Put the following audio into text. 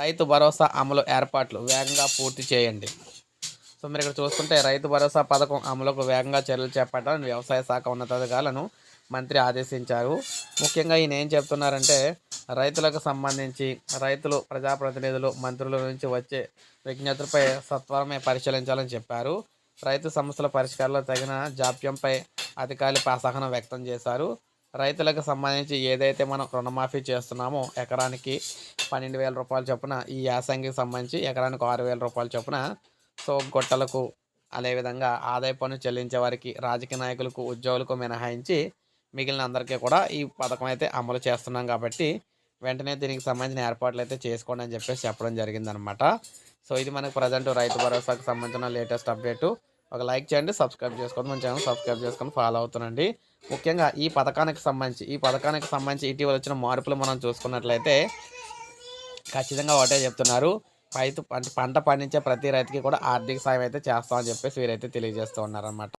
రైతు భరోసా అమలు ఏర్పాట్లు వేగంగా పూర్తి చేయండి. సో మీరు ఇక్కడ చూసుకుంటే రైతు భరోసా పథకం అమలుకు వేగంగా చర్యలు చేపట్టాలని వ్యవసాయ శాఖ ఉన్నతాధికారులను మంత్రి ఆదేశించారు. ముఖ్యంగా ఈయన ఏం చెప్తున్నారంటే రైతులకు సంబంధించి రైతులు ప్రజాప్రతినిధులు మంత్రుల నుంచి వచ్చే విజ్ఞతలపై సత్వరమే పరిశీలించాలని చెప్పారు. రైతు సమస్యల పరిష్కారంలో తగిన జాప్యంపై అధికారులు అసహనం వ్యక్తం చేశారు. రైతులకు సంబంధించి ఏదైతే మనం రుణమాఫీ చేస్తున్నామో ఎకరానికి పన్నెండు వేల రూపాయల చొప్పున ఈ యాసంగికి సంబంధించి ఎకరానికి ఆరు వేల రూపాయల చొప్పున సో గొట్టలకు అదేవిధంగా ఆదాయ పన్ను చెల్లించే వారికి రాజకీయ నాయకులకు ఉద్యోగులకు మినహాయించి మిగిలిన అందరికీ కూడా ఈ పథకం అయితే అమలు చేస్తున్నాం కాబట్టి వెంటనే దీనికి సంబంధించిన ఏర్పాట్లు అయితే చేసుకోండి అని చెప్పేసి చెప్పడం జరిగిందనమాట సో ఇది మనకు ప్రజెంట్ రైతు భరోసాకు సంబంధించిన లేటెస్ట్ అప్డేటు. ఒక లైక్ చేయండి సబ్స్క్రైబ్ చేసుకోండి మన ఛానల్ సబ్స్క్రైబ్ చేసుకొని ఫాలో అవుతుండండి. ముఖ్యంగా ఈ పథకానికి సంబంధించి ఈ పథకానికి సంబంధించి ఇటీవల వచ్చిన మార్పులు మనం చూసుకున్నట్లయితే ఖచ్చితంగా ఒకటే చెప్తున్నారు. రైతు పంట పంట పండించే ప్రతి రైతుకి కూడా ఆర్థిక సాయం అయితే చేస్తామని చెప్పేసి వీరైతే తెలియజేస్తూ ఉన్నారన్నమాట.